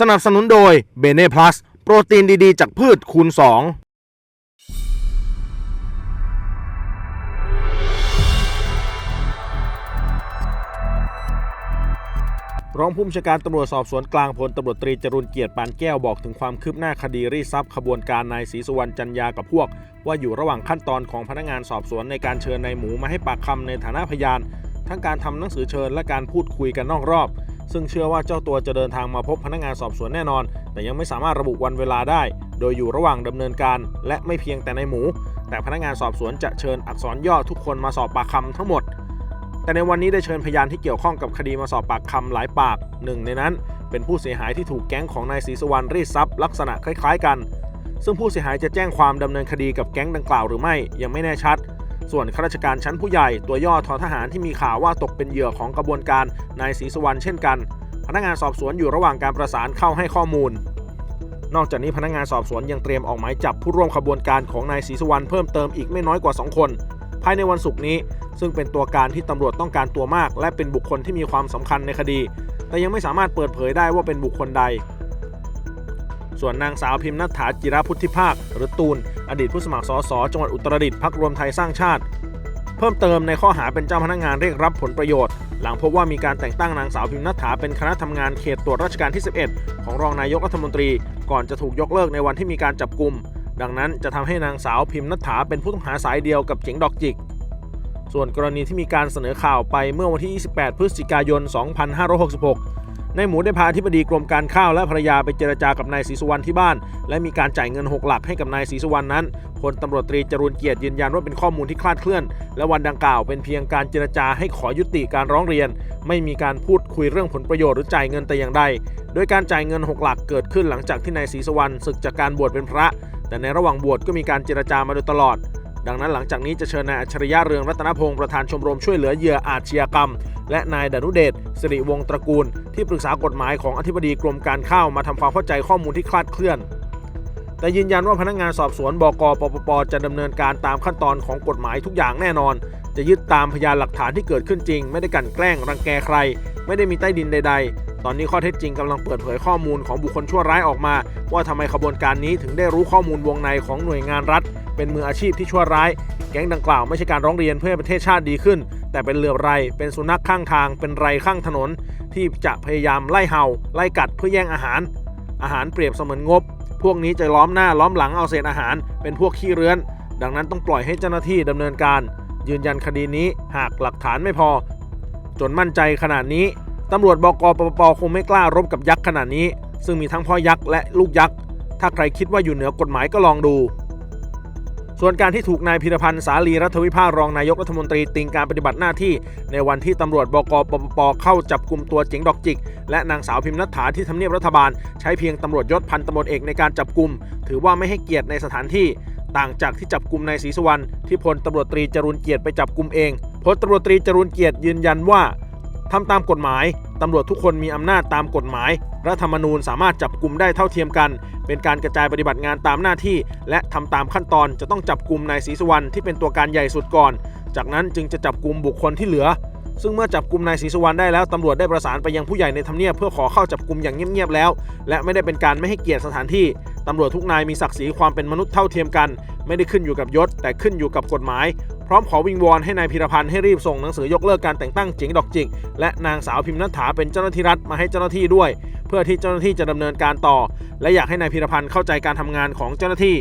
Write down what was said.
สนับสนุนโดยเบเน่พลัสโปรตีนดีๆ จากพืชคูณ 2รองผู้บัญชาการตำรวจสอบสวนกลางพลตำรวจตรีจรุนเกียรติปานแก้วบอกถึงความคืบหน้าคดีรีดทรัพย์ขบวนการนายศรีสุวรรณจันยากับพวก ว่าอยู่ระหว่างขั้นตอนของพนักงานสอบสวนในการเชิญนายหมูมาให้ปากคำในฐานะพยาน ทั้งการทำหนังสือเชิญและการพูดคุยกันนอกรอบ ซึ่งเชื่อว่าเจ้าตัวจะเดินทางมาพบพนักงานสอบสวนแน่นอน แต่ยังไม่สามารถระบุวันเวลาได้ โดยอยู่ระหว่างดำเนินการ และไม่เพียงแต่ในหมู แต่พนักงานสอบสวนจะเชิญอักษรย่อทุกคนมาสอบปากคำทั้งหมด แต่ในวันนี้ได้เชิญพยานที่เกี่ยวข้องกับคดีมาสอบปากคำหลายปากหนึ่งในนั้น เป็นผู้เสียหายที่ถูกแก๊งของนายศรีสุวรรณรีดทรัพย์ลักษณะคล้าย ๆ กัน ซึ่งผู้เสียหายจะแจ้งความดำเนินคดีกับแก๊งดังกล่าวหรือไม่ยังไม่แน่ชัด ส่วนข้าราชการชั้นผู้ใหญ่ตัวย่อทอทหารที่มีข่าวว่าตกเป็นเหยื่อของกระบวนการนายศรีสุวรรณเช่นกัน พนักงานสอบสวนอยู่ระหว่างการประสานเข้าให้ข้อมูล นอกจากนี้พนักงานสอบสวนยังเตรียมออกหมายจับผู้ร่วมขบวนการของนายศรีสุวรรณเพิ่มเติมอีกไม่น้อยกว่า 2 คน ภายในวันศุกร์นี้ ซึ่งเป็นตัวการที่ตำรวจต้องการตัวมาก และเป็นบุคคลที่มีความสำคัญในคดี แต่ยังไม่สามารถเปิดเผยได้ว่าเป็นบุคคลใด ส่วนนางสาวพิมพ์นัฐาจิรพุทธิภาค หรือตูน อดีตผู้สมัครสสจังหวัดอุตรดิตถ์พักรวมไทยสร้างชาติ เพิ่มเติมในข้อหาเป็นเจ้าพนักงานเรียกรับผลประโยชน์ หลังพบว่ามีการแต่งตั้งนางสาวพิมพ์นัฐาเป็นคณะทำงานเขตตรวจราชการที่ 11 ของรองนายกรัฐมนตรี ก่อนจะถูกยกเลิกในวันที่มีการจับกลุ่มดังนั้นจะทำให้นางสาวพิมพ์นัฐาเป็นผู้ต้องหาสายเดียวกับเจ๋งดอกจิก ส่วนกรณีที่มีการเสนอข่าวไปเมื่อวันที่ 28 พฤศจิกายน 2566 ในหมูได้พาอธิบดีกรมการข้าวและภรรยาไปเจรจากับนายศรีสุวรรณที่บ้าน และมีการจ่ายเงิน 6 หลักให้กับนายศรีสุวรรณนั้นพลตำรวจตรีจรูนเกียรติยืนยันว่าเป็นข้อมูลที่คลาดเคลื่อน และวันดังกล่าวเป็นเพียงการเจรจาให้ขอยุติการร้องเรียน ไม่มีการพูดคุยเรื่องผลประโยชน์หรือจ่ายเงินแต่อย่างใด โดยการจ่ายเงิน 6 หลักเกิดขึ้นหลังจากที่นายศรีสุวรรณศึกจากการบวชเป็นพระ แต่ในระหว่างบวชก็มีการเจรจามาโดยตลอด ดังนั้นหลังจากนี้จะเชิญนายอัจฉริยะเรืองรัตนพงศ์ประธานชมรมช่วยเหลือเหยื่ออาชญากรรม และนายดนุเดชสิริวงศ์ตระกูล ที่ปรึกษากฎหมายของอธิบดีกรมการข้าวมาทำความเข้าใจข้อมูลที่คลาดเคลื่อน แต่ยืนยันว่าพนักงานสอบสวนบกปปปจะดำเนินการตามขั้นตอนของกฎหมายทุกอย่างแน่นอน จะยึดตามพยานหลักฐานที่เกิดขึ้นจริง ไม่ได้กันแกล้งรังแกใคร ไม่ได้มีใต้ดินใด ๆตอนนี้ข้อเท็จจริงกำลังเปิดเผยข้อมูลของบุคคลชั่วร้ายออกมา ว่าทำไมขบวนการนี้ถึงได้รู้ข้อมูลวงในของหน่วยงานรัฐ เป็นมืออาชีพที่ชั่วร้าย แก๊งดังกล่าวไม่ใช่การร้องเรียนเพื่อให้ประเทศชาติดีขึ้น แต่เป็นเรือบไร เป็นสุนัขข้างทาง เป็นไรข้างถนน ที่จะพยายามไล่เห่า ไล่กัดเพื่อแย่งอาหาร อาหารเปรียบเสมือนงบ พวกนี้จะล้อมหน้าล้อมหลังเอาเศษอาหาร เป็นพวกขี้เรื้อน ดังนั้นต้องปล่อยให้เจ้าหน้าที่ดำเนินการ ยืนยันคดีนี้หากหลักฐานไม่พอ จนมั่นใจขนาดนี้ตำรวจบกปปคงไม่กล้ารบกับยักษ์ขนาดนี้ ซึ่งมีทั้งพ่อยักษ์และลูกยักษ์ ถ้าใครคิดว่าอยู่เหนือกฎหมายก็ลองดู ส่วนการที่ถูกนายพิรพันธ์สาลีรัฐวิภารองนายกรัฐมนตรีติงการปฏิบัติหน้าที่ ในวันที่ตำรวจบกปปปเข้าจับกลุ่มตัวเจ๋งดอกจิก และนางสาวพิมพ์นัฐฐาที่ทำเนียบรัฐบาล ใช้เพียงตำรวจยศพันตำรวจเอกในการจับกลุ่ม ถือว่าไม่ให้เกียรติในสถานที่ ต่างจากที่จับกลุ่มนายศรีสุวรรณที่พลตำรวจตรีจรุนเกียรติไปจับกลุ่มเองพลตำรวจตรีจรุนเกียรติยืนยันว่า ทำตามกฎหมาย ตำรวจทุกคนมีอำนาจตามกฎหมาย รัฐธรรมนูญสามารถจับกลุ่มได้เท่าเทียมกัน เป็นการกระจายปฏิบัติงานตามหน้าที่ และทำตามขั้นตอนจะต้องจับกลุ่มนายศรีสุวรรณที่เป็นตัวการใหญ่สุดก่อน จากนั้นจึงจะจับกลุ่มบุคคลที่เหลือ ซึ่งเมื่อจับกลุ่มนายศรีสุวรรณได้แล้วตำรวจได้ประสานไปยังผู้ใหญ่ในทำเนียบเพื่อขอเข้าจับกลุ่มอย่างเงียบๆแล้ว และไม่ได้เป็นการไม่ให้เกียรติสถานที่ตำรวจทุกนายมีศักดิ์ศรีความเป็นมนุษย์เท่าเทียมกัน ไม่ได้ขึ้นอยู่กับยศ แต่ขึ้นอยู่กับกฎหมาย พร้อมขอวิงวอนให้นายพิรพันธ์ให้รีบส่งหนังสือยกเลิกการแต่งตั้งเจิงดอกจิก และนางสาวพิมพ์นัฐาเป็นเจ้าหน้าที่รัฐมาให้เจ้าหน้าที่ด้วย เพื่อที่เจ้าหน้าที่จะดำเนินการต่อ และอยากให้นายพิรพันธ์เข้าใจการทำงานของเจ้าหน้าที่